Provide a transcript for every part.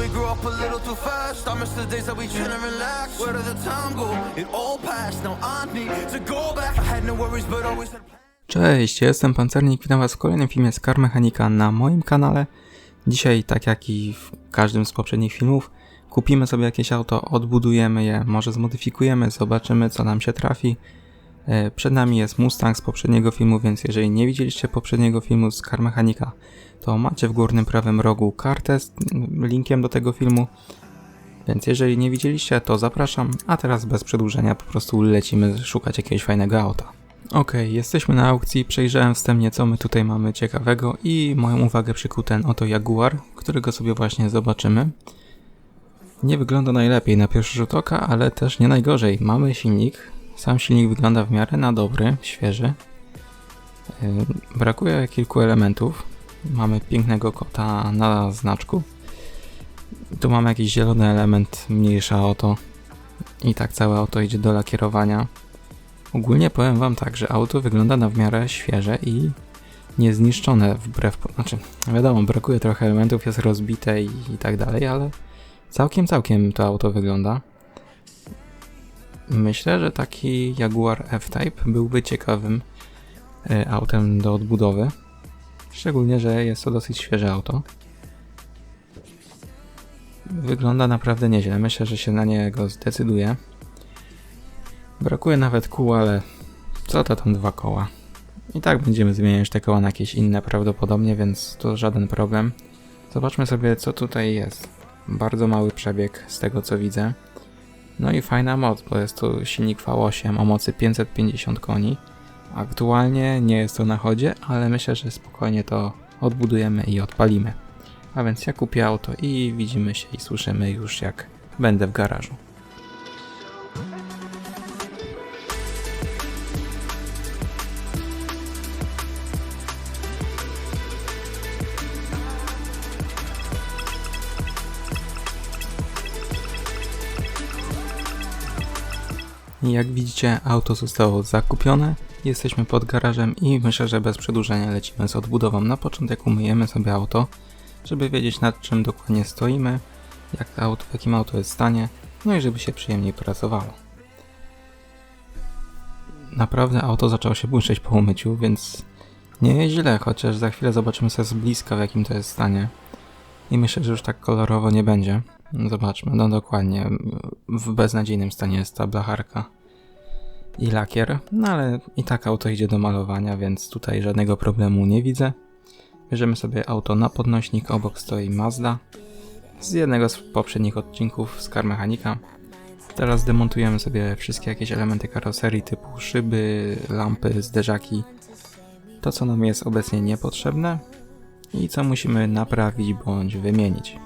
we grew up a little too fast. I miss the days that we chill and relax. Where did the time go? It all passed. Now I need to go back. I had no worries, but always had. Cześć, jestem Pancernik, witam was w kolejnym filmie z Car Mechanika na moim kanale. Dzisiaj, tak jak i w każdym z poprzednich filmów, kupimy sobie jakieś auto, odbudujemy je, może zmodyfikujemy, zobaczymy co nam się trafi. E, Przed nami jest Mustang z poprzedniego filmu, więc jeżeli nie widzieliście poprzedniego filmu z Car Mechanika, to macie w górnym prawym rogu kartę z linkiem do tego filmu. Więc jeżeli nie widzieliście, to zapraszam, a teraz bez przedłużenia po prostu lecimy szukać jakiegoś fajnego auta. Okej, jesteśmy na aukcji, przejrzałem wstępnie co my tutaj mamy ciekawego i moją uwagę przykuł ten oto Jaguar, którego sobie właśnie zobaczymy. Nie wygląda najlepiej na pierwszy rzut oka, ale też nie najgorzej. Mamy silnik, sam silnik wygląda w miarę na dobry, świeży. Yy, Brakuje kilku elementów. Mamy pięknego kota na znaczku. Tu mamy jakiś zielony element, mniejsza o to. I tak całe auto idzie do lakierowania. Ogólnie powiem wam tak, że auto wygląda na w miarę świeże i niezniszczone wbrew... Znaczy, wiadomo, brakuje trochę elementów, jest rozbite i, i tak dalej, ale całkiem, całkiem to auto wygląda. Myślę, że taki Jaguar F-Type byłby ciekawym e, autem do odbudowy. Szczególnie, że jest to dosyć świeże auto. Wygląda naprawdę nieźle. Myślę, że się na niego zdecyduje. Brakuje nawet kół, ale co to tam dwa koła? I tak będziemy zmieniać te koła na jakieś inne prawdopodobnie, więc to żaden problem. Zobaczmy sobie co tutaj jest. Bardzo mały przebieg z tego co widzę. No i fajna moc, bo jest to silnik V8 o mocy 550 koni. Aktualnie nie jest to na chodzie, ale myślę, że spokojnie to odbudujemy i odpalimy. A więc ja kupię auto i widzimy się i słyszymy już jak będę w garażu. Jak widzicie, auto zostało zakupione. Jesteśmy pod garażem i myślę, że bez przedłużenia lecimy z odbudową. Na początek umyjemy sobie auto, żeby wiedzieć nad czym dokładnie stoimy, jak to auto, w jakim auto jest stanie, no i żeby się przyjemniej pracowało. Naprawdę auto zaczęło się błyszczeć po umyciu, więc nie jest źle, chociaż za chwilę zobaczymy sobie z bliska w jakim to jest stanie. I myślę, że już tak kolorowo nie będzie. Zobaczmy, no dokładnie. W beznadziejnym stanie jest ta blacharka i lakier, no ale i tak auto idzie do malowania, więc tutaj żadnego problemu nie widzę. Bierzemy sobie auto na podnośnik, obok stoi Mazda z jednego z poprzednich odcinków z Car Mechanika. Teraz demontujemy sobie wszystkie jakieś elementy karoserii typu szyby, lampy, zderzaki. To co nam jest obecnie niepotrzebne i co musimy naprawić bądź wymienić.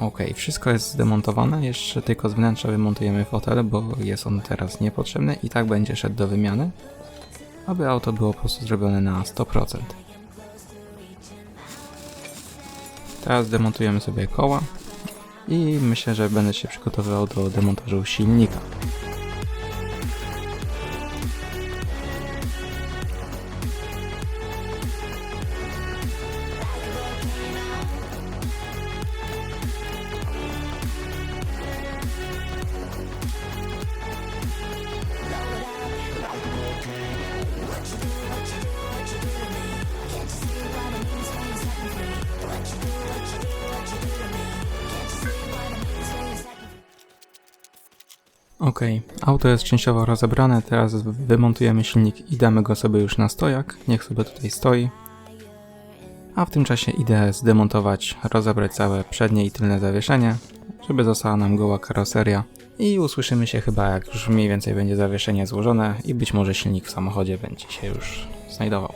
Ok, wszystko jest zdemontowane, jeszcze tylko z wnętrza wymontujemy fotel, bo jest on teraz niepotrzebny i tak będzie szedł do wymiany, aby auto było po prostu zrobione na 100%. Teraz demontujemy sobie koła i myślę, że będę się przygotowywał do demontażu silnika. Ok, auto jest częściowo rozebrane, teraz wymontujemy silnik i damy go sobie już na stojak, niech sobie tutaj stoi. A w tym czasie idę zdemontować, rozebrać całe przednie i tylne zawieszenie, żeby została nam goła karoseria. I usłyszymy się chyba jak już mniej więcej będzie zawieszenie złożone i być może silnik w samochodzie będzie się już znajdował.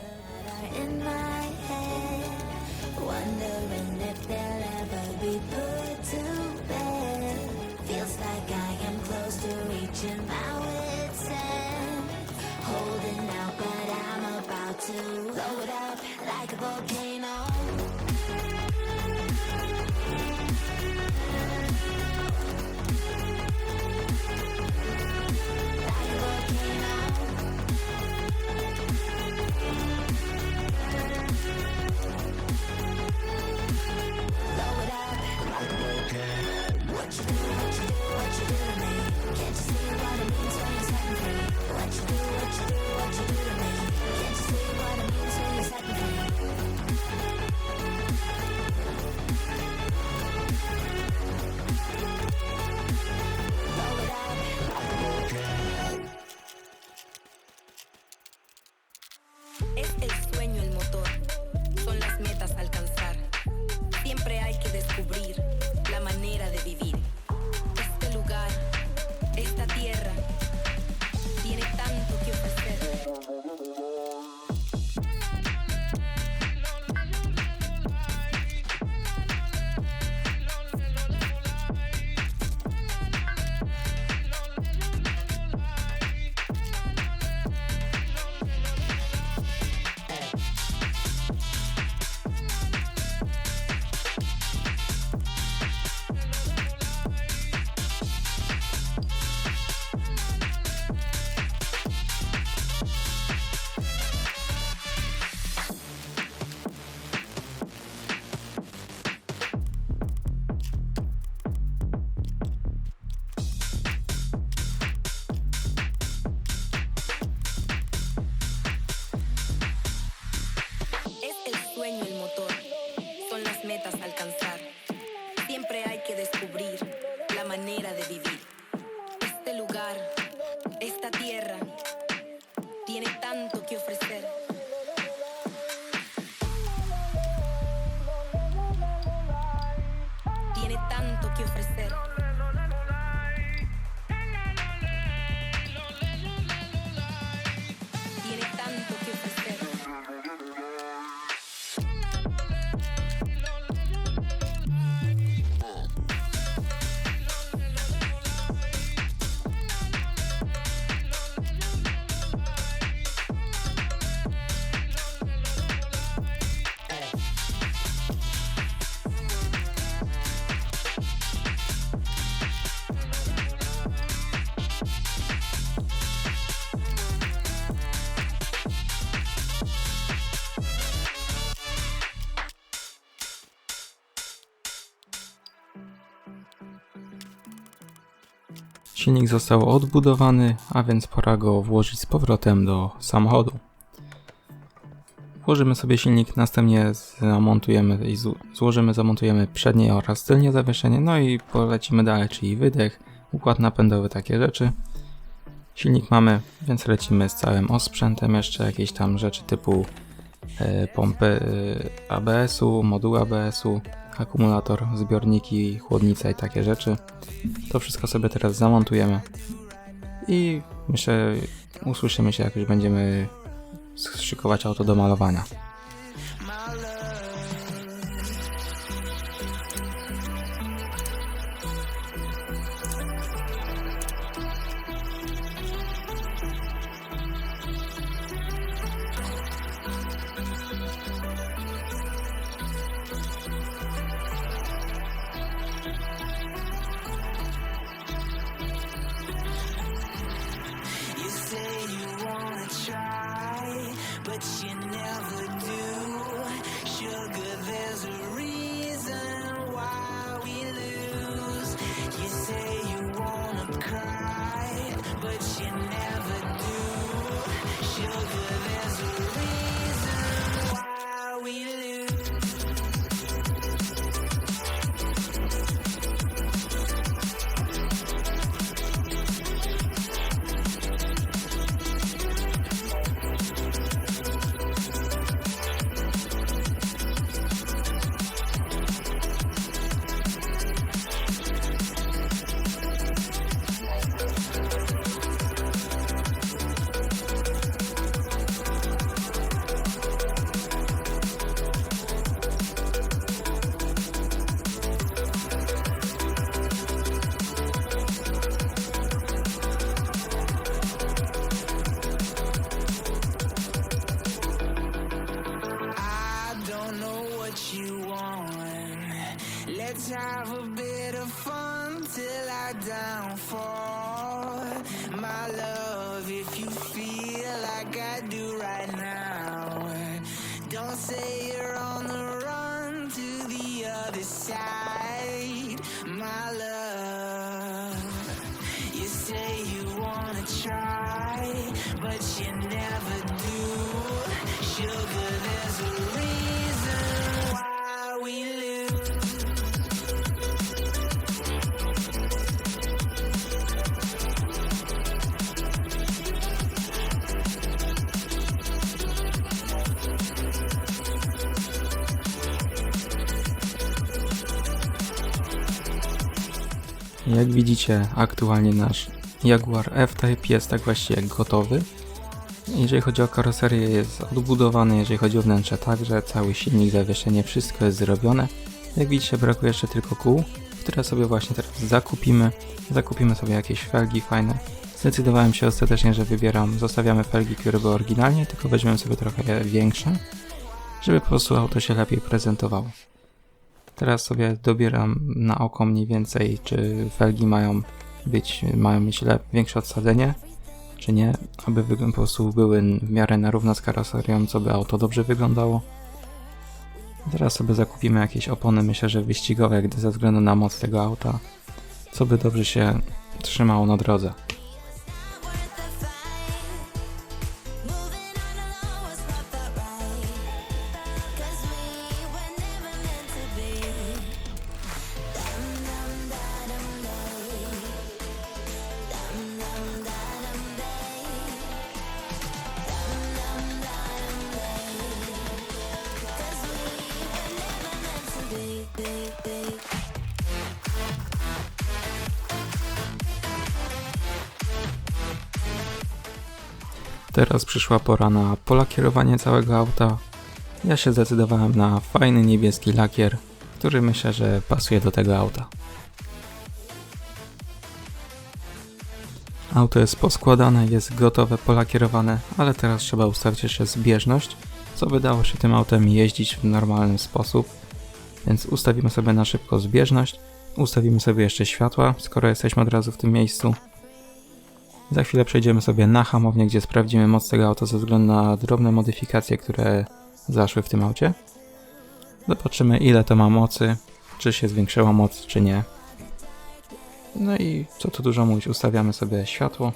Silnik został odbudowany, a więc pora go włożyć z powrotem do samochodu. Włożymy sobie silnik, następnie zamontujemy i zł- złożymy, zamontujemy przednie oraz tylnie zawieszenie, no i polecimy dalej, czyli wydech, układ napędowy, takie rzeczy. Silnik mamy, więc lecimy z całym osprzętem, jeszcze jakieś tam rzeczy typu e, pompy e, ABS-u, moduł ABS-u, akumulator, zbiorniki, chłodnica i takie rzeczy. To wszystko sobie teraz zamontujemy i myślę, usłyszymy się, jak już będziemy szykować auto do malowania. Addiction wanna try, but you never do. Sugar, there's a reason why we lose. Як бачите, актуальний наш Jaguar F-Type jest tak właściwie gotowy. Jeżeli chodzi o karoserię, jest odbudowany, jeżeli chodzi o wnętrze także, cały silnik, zawieszenie, wszystko jest zrobione. Jak widzicie, brakuje jeszcze tylko kół, które sobie właśnie teraz zakupimy. Zakupimy sobie jakieś felgi fajne. Zdecydowałem się ostatecznie, że wybieram, zostawiamy felgi, które były oryginalnie, tylko weźmiemy sobie trochę większe, żeby po prostu auto się lepiej prezentowało. Teraz sobie dobieram na oko mniej więcej, czy felgi mają być, mają mieć większe odsadzenie, czy nie, aby po prostu były w miarę na równo z karoserią, co by auto dobrze wyglądało. Teraz sobie zakupimy jakieś opony, myślę, że wyścigowe, gdy ze względu na moc tego auta, co by dobrze się trzymało na drodze. Teraz przyszła pora na polakierowanie całego auta. Ja się zdecydowałem na fajny niebieski lakier, który myślę, że pasuje do tego auta. Auto jest poskładane, jest gotowe, polakierowane, ale teraz trzeba ustawić jeszcze zbieżność, co by dało się tym autem jeździć w normalny sposób. Więc ustawimy sobie na szybko zbieżność, ustawimy sobie jeszcze światła, skoro jesteśmy od razu w tym miejscu. Za chwilę przejdziemy sobie na hamownię, gdzie sprawdzimy moc tego auta ze względu na drobne modyfikacje, które zaszły w tym aucie. Zobaczymy ile to ma mocy, czy się zwiększyła moc, czy nie. No i co tu dużo mówić, ustawiamy sobie światło.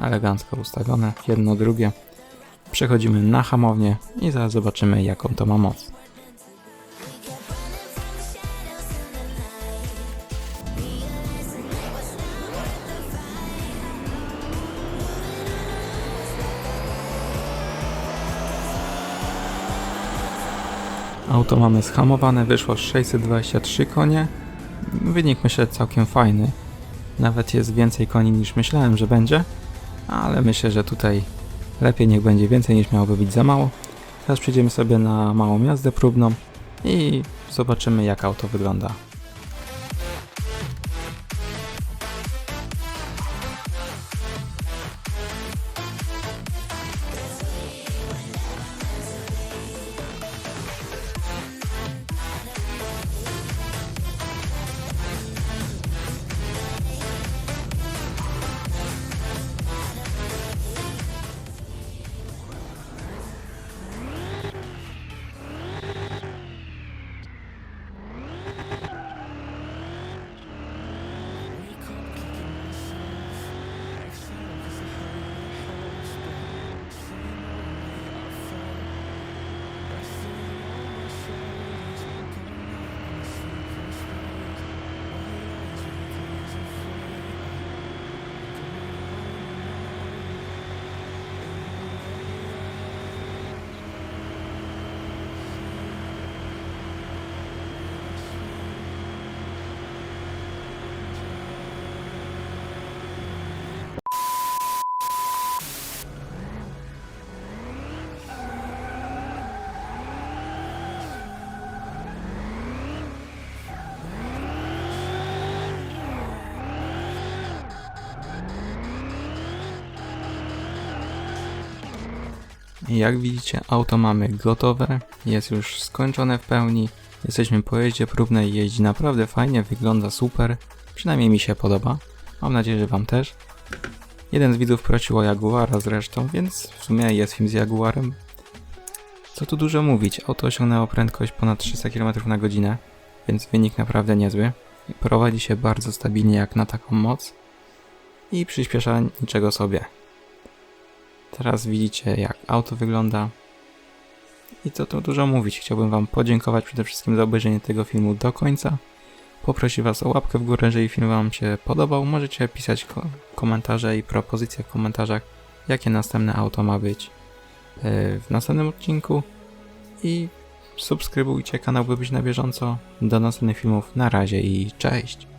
Elegancko ustawione, jedno, drugie. Przechodzimy na hamownię i zaraz zobaczymy jaką to ma moc. Auto mamy schamowane, wyszło 623 konie. Wynik myślę całkiem fajny. Nawet jest więcej koni niż myślałem, że będzie. Ale myślę, że tutaj lepiej niech będzie więcej niż miałoby być za mało. Teraz przejdziemy sobie na małą jazdę próbną i zobaczymy jak auto wygląda. Jak widzicie, auto mamy gotowe, jest już skończone w pełni. Jesteśmy po jeździe próbnej, jeździ naprawdę fajnie, wygląda super. Przynajmniej mi się podoba. Mam nadzieję, że Wam też. Jeden z widzów prosił o Jaguara zresztą, więc w sumie jest film z Jaguarem. Co tu dużo mówić, auto osiągnęło prędkość ponad 300 km na godzinę, więc wynik naprawdę niezły. Prowadzi się bardzo stabilnie jak na taką moc i przyspiesza niczego sobie. Teraz widzicie jak auto wygląda. I co tu dużo mówić, chciałbym Wam podziękować przede wszystkim za obejrzenie tego filmu do końca. Poprosić Was o łapkę w górę, jeżeli film Wam się podobał. Możecie pisać ko komentarze i propozycje w komentarzach, jakie następne auto ma być yy, w następnym odcinku. I subskrybujcie kanał, by być na bieżąco. Do następnych filmów. Na razie i cześć!